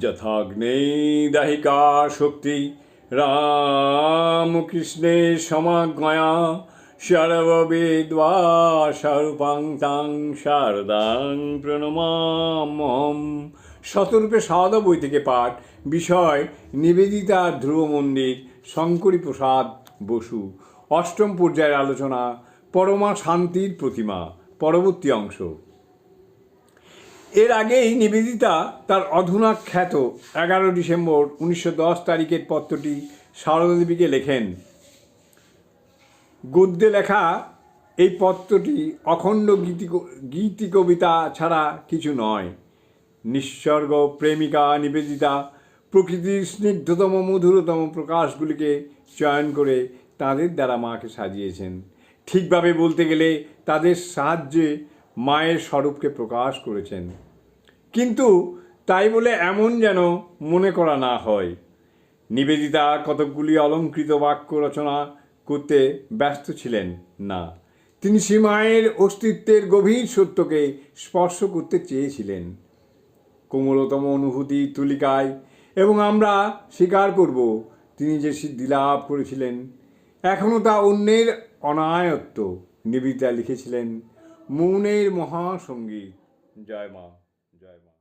যথাগ্নেই দাহিকা শক্তি। রামকৃষ্ণের সমাজ্ঞয়া সর্ববেদ্বা স্বরূপাং তাং শারদাং প্রণমামহম শতরূপে সারদা বই থেকে পাঠ, বিষয়, নিবেদিতা ধ্রুব মন্দির, শঙ্করী প্রসাদ বসু। অষ্টম পর্যায়ের আলোচনা, পরমা শান্তির প্রতিমা, পরবর্তী অংশ। এর আগেই নিবেদিতা তার অধুনা খ্যাত এগারো ডিসেম্বর উনিশশো দশ তারিখের পত্রটি সারদা দেবীকে লেখেন। গদ্যে লেখা এই পত্রটি অখণ্ড গীতি গীতি কবিতা ছাড়া কিছু নয়। নিঃসর্গ প্রেমিকা নিবেদিতা প্রকৃতির স্নিগ্ধতম, মধুরতম প্রকাশগুলিকে চয়ন করে তাদের দ্বারা মাকে সাজিয়েছেন। ঠিকভাবে বলতে গেলে তাদের সাহায্যে মায়ের স্বরূপকে প্রকাশ করেছেন। কিন্তু তাই বলে এমন যেন মনে করা না হয়। নিবেদিতা কতকগুলি অলঙ্কৃত বাক্য রচনা করতে ব্যস্ত ছিলেন না। তিনি সীমায়ের অস্তিত্বের গভীর সত্যকে স্পর্শ করতে চেয়েছিলেন। কোমলতম অনুভূতি তুলিকায়, এবং আমরা স্বীকার করব, তিনি যে সিদ্ধি লাভ করেছিলেন এখনও তা অন্যের অনায়ত্ত। নিবেদিতা লিখেছিলেন মৌনের মহাসঙ্গী। জয় মা জয় মা।